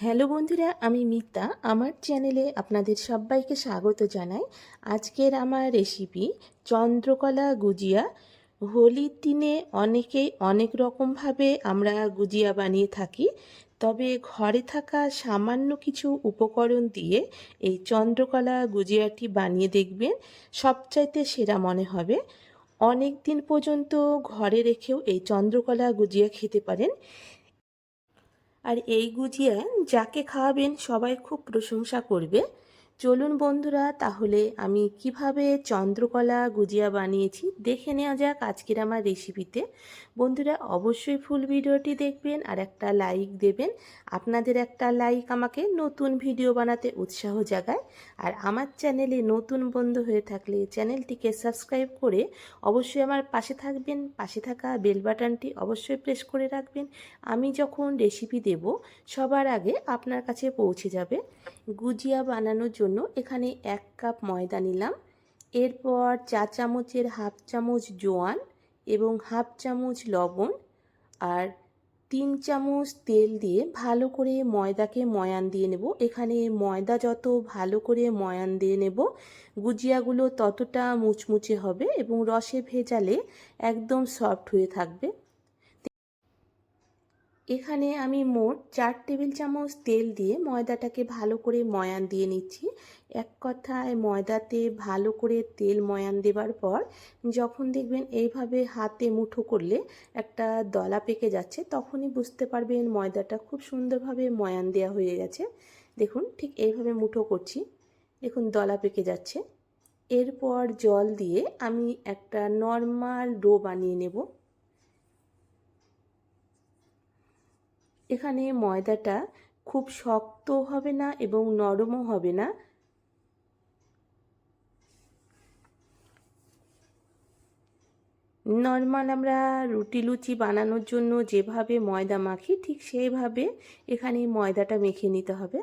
Hello বন্ধুরা, আমি মিতা। আমার চ্যানেলে আপনাদের সবাইকে স্বাগত জানাই। আজকের আমার রেসিপি চন্দ্রকলা গুজিয়া। হোলির দিনে অনেকেই অনেক রকমভাবে আমরা গুজিয়া বানিয়ে থাকি। তবে ঘরে থাকা সামান্য কিছু উপকরণ দিয়ে এই চন্দ্রকলা গুজিয়াটি বানিয়ে দেখবেন, সবচাইতে সেরা মনে হবে। অনেক দিন পর্যন্ত ঘরে রেখেও এই চন্দ্রকলা গুজিয়া খেতে পারেন। আর এই গুজিয়া যাকে খাওয়াবেন সবাই খুব প্রশংসা করবে। চলুন বন্ধুরা, তাহলে আমি কীভাবে চন্দ্রকলা গুজিয়া বানিয়েছি দেখে নেওয়া যাক আজকের আমার রেসিপিতে বন্ধুরা, অবশ্যই ফুল ভিডিওটি দেখবেন আর একটা লাইক দেবেন। আপনাদের একটা লাইক আমাকে নতুন ভিডিও বানাতে উৎসাহ জাগায়। আর আমার চ্যানেলে নতুন বন্ধু হয়ে থাকলে চ্যানেলটিকে সাবস্ক্রাইব করে অবশ্যই আমার পাশে থাকবেন। পাশে থাকা বেল বাটনটি অবশ্যই প্রেস করে রাখবেন। আমি যখন রেসিপি দেব, সবার আগে আপনার কাছে পৌঁছে যাবে। গুজিয়া বানানোর জন্য এখানে এক কাপ ময়দা নিলাম। এরপর চা চামচের হাফ চামচ জোয়ান এবং হাফ চামচ লবণ আর তিন চামচ তেল দিয়ে ভালো করে ময়দাকে ময়ান দিয়ে নেব। এখানে ময়দা যত ভালো করে ময়ান দিয়ে নেব, গুজিয়াগুলো ততটা মুচমুচে হবে এবং রসে ভেজালে একদম সফট হয়ে থাকবে। এখানে আমি মোট চার টেবিল চামচ তেল দিয়ে ময়দাটাকে ভালো করে ময়ান দিয়ে নিচ্ছি। এক কথায় ময়দাতে ভালো করে তেল ময়ান দেবার পর যখন দেখবেন এইভাবে হাতে মুঠো করলে একটা দলা পেকে যাচ্ছে, তখনই বুঝতে পারবেন ময়দাটা খুব সুন্দরভাবে ময়ান দেওয়া হয়ে গেছে। দেখুন, ঠিক এইভাবে মুঠো করছি। দেখুন, দলা পেকে যাচ্ছে। এরপর জল দিয়ে আমি একটা নর্মাল ডো বানিয়ে নেব। এখানে ময়দাটা খুব শক্ত হবে না এবং নরমও হবে না। নর্মাল আমরা রুটি লুচি বানানোর জন্য যেভাবে ময়দা মাখি, ঠিক সেইভাবে এখানে ময়দাটা মেখে নিতে হবে।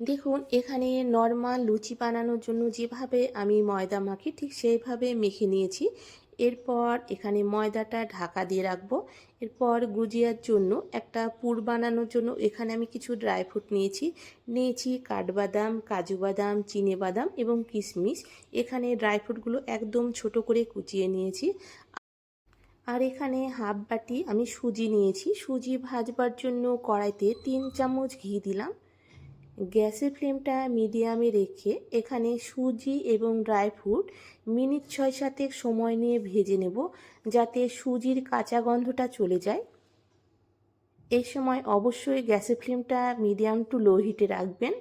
দেখুন, এখানে নর্মাল লুচি বানানোর জন্য যেভাবে আমি ময়দা মাখি, ঠিক সেইভাবে মেখে নিয়েছি। এরপর এখানে ময়দাটা ঢাকা দিয়ে রাখব। এরপর গুজিয়ার জন্য একটা পুর বানানোর জন্য এখানে আমি কিছু ড্রাই ফ্রুট নিয়েছি। নিয়েছি কাঠবাদাম, কাজু বাদাম, চিনে বাদাম এবং কিশমিশ। এখানে ড্রাই ফ্রুটগুলো একদম ছোট করে কুচিয়ে নিয়েছি। আর এখানে হাফ বাটি আমি সুজি নিয়েছি। সুজি ভাজবার জন্য কড়াইতে তিন চামচ ঘি দিলাম। গ্যাসের ফ্লেমটা মিডিয়ামে রেখে এখানে সুজি এবং ড্রাই ফ্রুট মিনিট ছয় সাতেক সময় নিয়ে ভেজে নেব যাতে সুজির কাঁচা গন্ধটা চলে যায়। এই সময় অবশ্যই গ্যাসের ফ্লেমটা মিডিয়াম টু লো হিটে রাখবেন।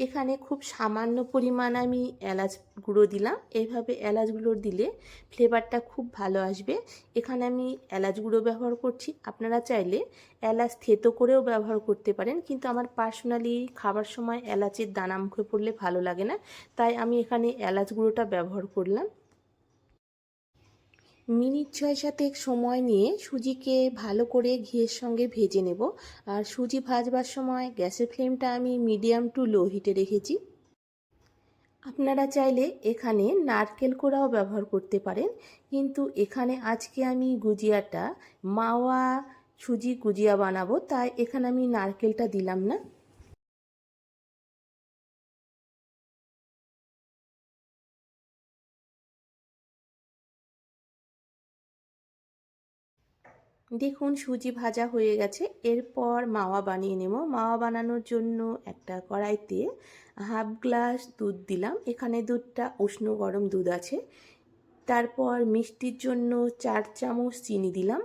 এখানে খুব সামান্য পরিমাণ আমি এলাচ গুঁড়ো দিলাম। এইভাবে এলাচ গুঁড়ো দিলে ফ্লেভারটা খুব ভালো আসবে। এখানে আমি এলাচ গুঁড়ো ব্যবহার করছি। আপনারা চাইলে এলাচ থেতো করেও ব্যবহার করতে পারেন, কিন্তু আমার পার্সোনালি খাবার সময় এলাচের দানা মুখে পড়লে ভালো লাগে না। তাই আমি এখানে এলাচ গুঁড়োটা ব্যবহার করলাম। মিনিট ছয় সাতেক সময় নিয়ে সুজিকে ভালো করে ঘিয়ের সঙ্গে ভেজে নেব। আর সুজি ভাজবার সময় গ্যাসের ফ্লেমটা আমি মিডিয়াম টু লো হিটে রেখেছি। আপনারা চাইলে এখানে নারকেল কোড়াও ব্যবহার করতে পারেন। কিন্তু এখানে আজকে আমি গুজিয়াটা, মাওয়া সুজি গুজিয়া বানাবো, তাই এখানে আমি নারকেলটা দিলাম না। দেখুন, সুজি ভাজা হয়ে গেছে। এরপর মাওয়া বানিয়ে নেব। মাওয়া বানানোর জন্য একটা কড়াইতে হাফ গ্লাস দুধ দিলাম। এখানে দুধটা উষ্ণ গরম দুধ আছে। তারপর মিষ্টির জন্য চার চামচ চিনি দিলাম।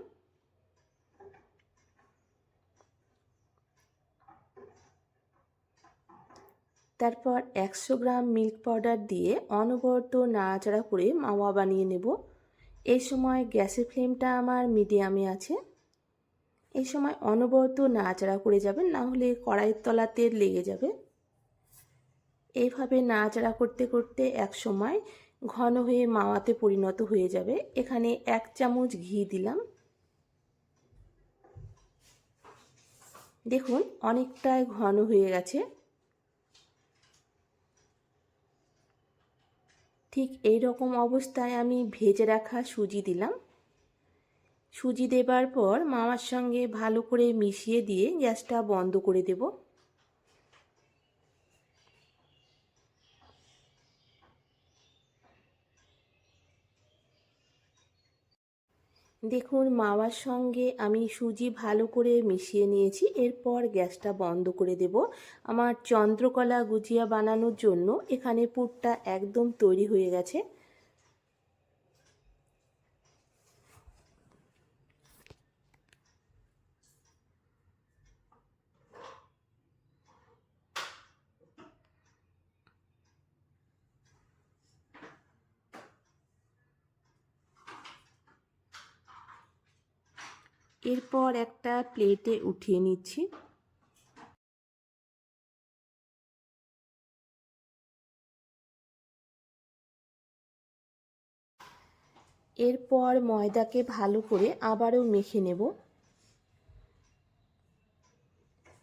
তারপর একশো গ্রাম মিল্ক পাউডার দিয়ে অনবরত নাড়াচাড়া করে মাওয়া বানিয়ে নেব। এই সময় গ্যাসের ফ্লেমটা আমার মিডিয়ামে আছে। এই সময় অনবরত নাড়াচাড়া করে যাবেন, না হলে কড়াইয়ের তলাতে লেগে যাবে। এইভাবে নাড়াচাড়া করতে করতে এক সময় ঘন হয়ে মাওয়াতে পরিণত হয়ে যাবে। এখানে এক চামচ ঘি দিলাম। দেখুন, অনেকটাই ঘন হয়ে গেছে। ঠিক এই রকম অবস্থায় আমি ভেজে রাখা সুজি দিলাম। সুজি দেবার পর মামার সঙ্গে ভালো করে মিশিয়ে দিয়ে গ্যাসটা বন্ধ করে দেবো। দেখুন, মাওয়ার সঙ্গে আমি সুজি ভালো করে মিশিয়ে নিয়েছি। এরপর গ্যাসটা বন্ধ করে দেব। আমার চন্দ্রকলা গুজিয়া বানানোর জন্য এখানে পুরটা একদম তৈরি হয়ে গেছে। এরপর একটা প্লেটে উঠিয়ে নিচ্ছি। এরপর ময়দাকে ভালো করে আবারও মেখে নেব।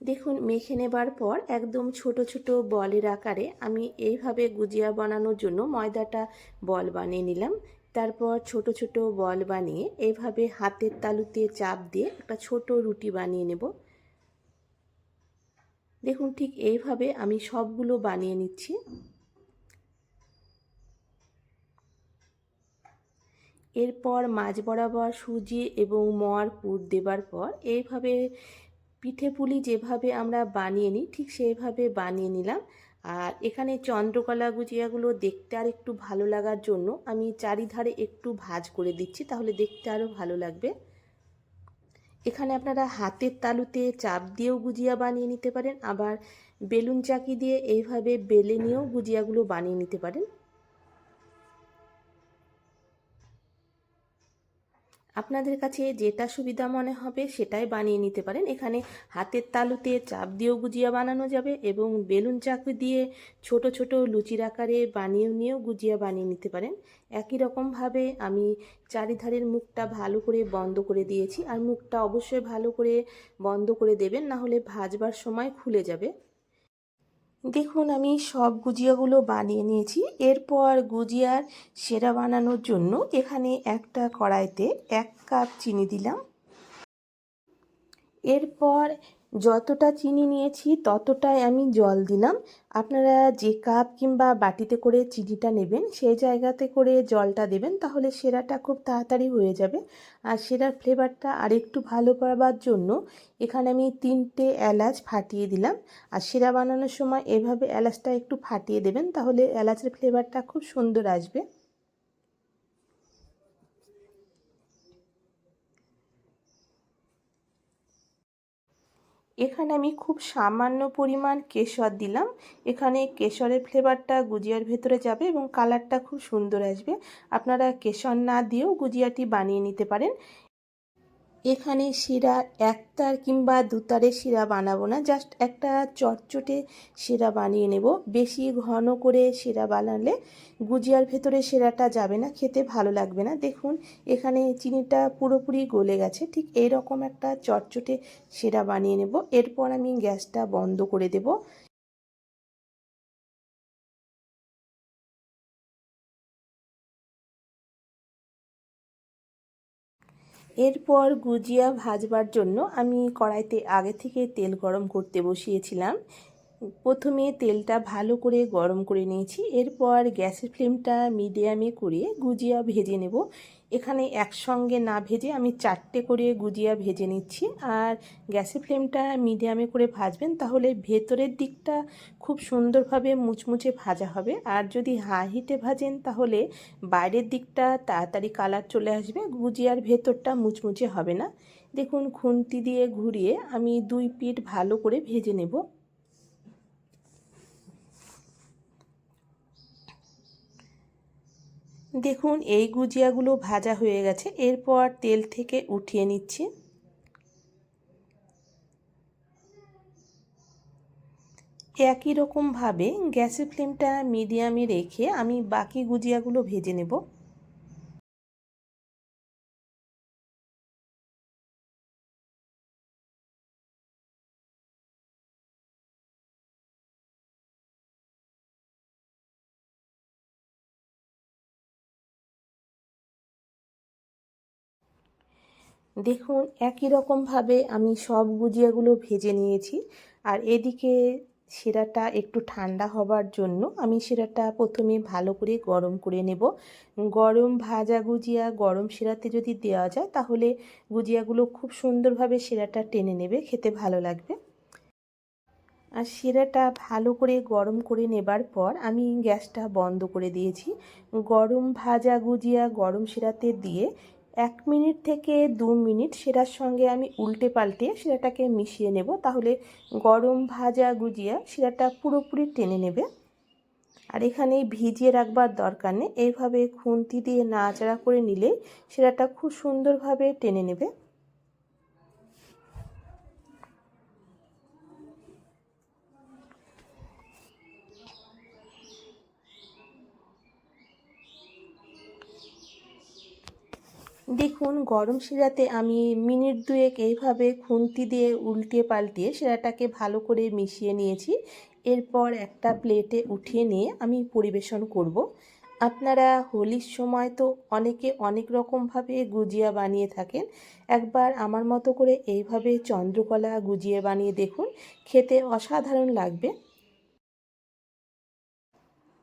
দেখুন, মেখে নেবার পর একদম ছোট ছোট বলের আকারে আমি এইভাবে গুজিয়া বানানোর জন্য ময়দাটা বল বানিয়ে নিলাম। তারপর ছোট ছোট বল বানিয়ে এভাবে হাতের তালুতে চাপ দিয়ে একটা ছোট রুটি বানিয়ে নেব। দেখুন ঠিক এইভাবে আমি সবগুলো বানিয়ে নিচ্ছি। এরপর মাঝ বরাবর সুজি এবং মর পুর দেবার পর এইভাবে পিঠে পুলি যেভাবে আমরা বানিয়ে নিই, ঠিক সেইভাবে বানিয়ে নিলাম। আর এখানে চন্দ্রকলা গুজিয়াগুলো দেখতে আর একটু ভালো লাগার জন্য আমি চারিধারে একটু ভাজ করে দিচ্ছি, তাহলে দেখতে আরও ভালো লাগবে। এখানে আপনারা হাতের তালুতে চাপ দিয়েও গুজিয়া বানিয়ে নিতে পারেন, আবার বেলুন চাকি দিয়ে এইভাবে বেলে নিয়েও গুজিয়াগুলো বানিয়ে নিতে পারেন। আপনাদের কাছে যেটা সুবিধা মনে হবে সেটাই বানিয়ে নিতে পারেন। এখানে হাতের তালুতে চাপ দিয়েও গুজিয়া বানানো যাবে এবং বেলুন চাকু দিয়ে ছোট ছোট লুচির আকারে বানিয়েও নিয়েও গুজিয়া বানিয়ে নিতে পারেন। একই রকমভাবে আমি চারিধারের মুখটা ভালো করে বন্ধ করে দিয়েছি। আর মুখটা অবশ্যই ভালো করে বন্ধ করে দেবেন না হলে ভাজবার সময় খুলে যাবে। দেখুন, আমি সব গুজিয়াগুলো বানিয়ে নিয়েছি। এরপর গুজিয়ার সেরা বানানোর জন্য এখানে একটা কড়াইতে এক কাপ চিনি দিলাম। এরপর যতটা চিনি নিয়েছি, ততটাই আমি জল দিলাম। আপনারা যে কাপ কিংবা বাটিতে করে চিনিটা নেবেন, সেই জায়গাতে করে জলটা দেবেন, তাহলে সেরাটা খুব তাড়াতাড়ি হয়ে যাবে। আর সেরার ফ্লেভারটা আরেকটু ভালো করবার জন্য এখানে আমি তিনটে এলাচ ফাটিয়ে দিলাম। আর সেরা বানানোর সময় এভাবে এলাচটা একটু ফাটিয়ে দেবেন, তাহলে এলাচের ফ্লেভারটা খুব সুন্দর আসবে। এখানে আমি খুব সামান্য পরিমাণ কেশর দিলাম। এখানে কেশরের ফ্লেভারটা গুজিয়ার ভেতরে যাবে এবং কালারটা খুব সুন্দর আসবে। আপনারা কেশর না দিয়েও গুজিয়াটি বানিয়ে নিতে পারেন। এখানে শিরা একতার কিংবা দুতারের শিরা বানাবো না জাস্ট একটা চটচটে শিরা বানিয়ে নেব। বেশি ঘন করে শিরা বানালে গুজিয়ার ভেতরে শিরাটা যাবে না, খেতে ভালো লাগবে না। দেখুন, এখানে চিনিটা পুরোপুরি গলে গেছে, ঠিক এই রকম একটা চটচটে শিরা বানিয়ে নেব। এরপর আমি গ্যাসটা বন্ধ করে দেব। এরপর গুজিয়া ভাজবার জন্য আমি কড়াইতে আগে থেকে তেল গরম করতে বসিয়েছিলাম। প্রথমে তেলটা ভালো করে গরম করে নিয়েছি, এরপর গ্যাসের ফ্লেমটা মিডিয়ামে করে গুজিয়া ভেজে নেব। এখানে একসঙ্গে না ভেজে আমি চারটে করে গুজিয়া ভেজে নিচ্ছি। আর গ্যাসের ফ্লেমটা মিডিয়ামে করে ভাজবেন, তাহলে ভেতরের দিকটা খুব সুন্দরভাবে মুচমুচে ভাজা হবে। আর যদি হাই হিটে ভাজেন, তাহলে বাইরের দিকটা তাড়াতাড়ি কালার চলে আসবে, গুজিয়ার ভেতরটা মুচমুচে হবে না। দেখুন, খুন্তি দিয়ে ঘুরিয়ে আমি দুই পিঠ ভালো করে ভেজে নেব। দেখুন, এই গুজিয়াগুলো ভাজা হয়ে গেছে। এরপর তেল থেকে উঠিয়ে নিচ্ছি। একই রকমভাবে গ্যাসের ফ্লেমটা মিডিয়ামে রেখে আমি বাকি গুজিয়াগুলো ভেজে নেব। দেখুন, একই রকমভাবে আমি সব গুজিয়াগুলো ভেজে নিয়েছি। আর এদিকে শিরাটা একটু ঠান্ডা হবার জন্য আমি শিরাটা প্রথমে ভালো করে গরম করে নেব। গরম ভাজা গুজিয়া গরম শিরাতে যদি দেওয়া যায়, তাহলে গুজিয়াগুলো খুব সুন্দরভাবে শিরাটা টেনে নেবে, খেতে ভালো লাগবে। আর শিরাটা ভালো করে গরম করে নেবার পর আমি গ্যাসটা বন্ধ করে দিয়েছি। গরম ভাজা গুজিয়া গরম শিরাতে দিয়ে এক মিনিট থেকে দু মিনিট সেটার সঙ্গে আমি উল্টে পাল্টে শিরাটাকে মিশিয়ে নেব। তাহলে গরম ভাজা গুজিয়া শিরাটা পুরোপুরি টেনে নেবে। আর এখানে ভিজিয়ে রাখবার দরকার নেই। এইভাবে খুন্তি দিয়ে নাড়াচাড়া করে নিলে শিরাটা খুব সুন্দরভাবে টেনে নেবে। দেখুন, গরম শিরাতে আমি মিনিট দুয়েক এইভাবে খুন্তি দিয়ে উল্টে পাল্টিয়ে শিরাটাকে ভালো করে মিশিয়ে নিয়েছি। এরপর একটা প্লেটে উঠিয়ে নিয়ে আমি পরিবেশন করব। আপনারা হোলির সময় তো অনেকে অনেক রকমভাবে গুজিয়া বানিয়ে থাকেন। একবার আমার মতো করে এইভাবে চন্দ্রকলা গুজিয়া বানিয়ে দেখুন, খেতে অসাধারণ লাগবে।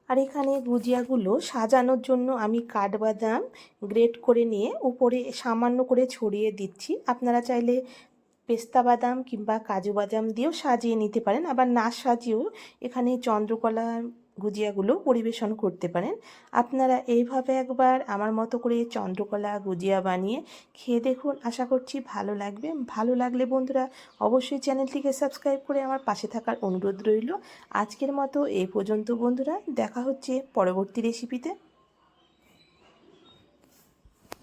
আর এখানে গুজিয়াগুলো সাজানোর জন্য আমি কাঠবাদাম গ্রেট করে নিয়ে উপরে সামান্য করে ছড়িয়ে দিচ্ছি। আপনারা চাইলে পেস্তা বাদাম কিংবা কাজু বাদাম দিয়েও সাজিয়ে নিতে পারেন। আবার না সাজিয়েও এখানে চন্দ্রকলা গুজিয়াগুলো পরিবেশন করতে পারেন। আপনারা এইভাবে একবার আমার মতো করে চন্দ্রকলা, গুজিয়া বানিয়ে খেয়ে দেখুন। আশা করছি ভালো লাগবে। ভালো লাগলে বন্ধুরা অবশ্যই চ্যানেলটিকে সাবস্ক্রাইব করে আমার পাশে থাকার অনুরোধ রইল। আজকের মতো এ পর্যন্ত বন্ধুরা। দেখা হচ্ছে পরবর্তী রেসিপিতে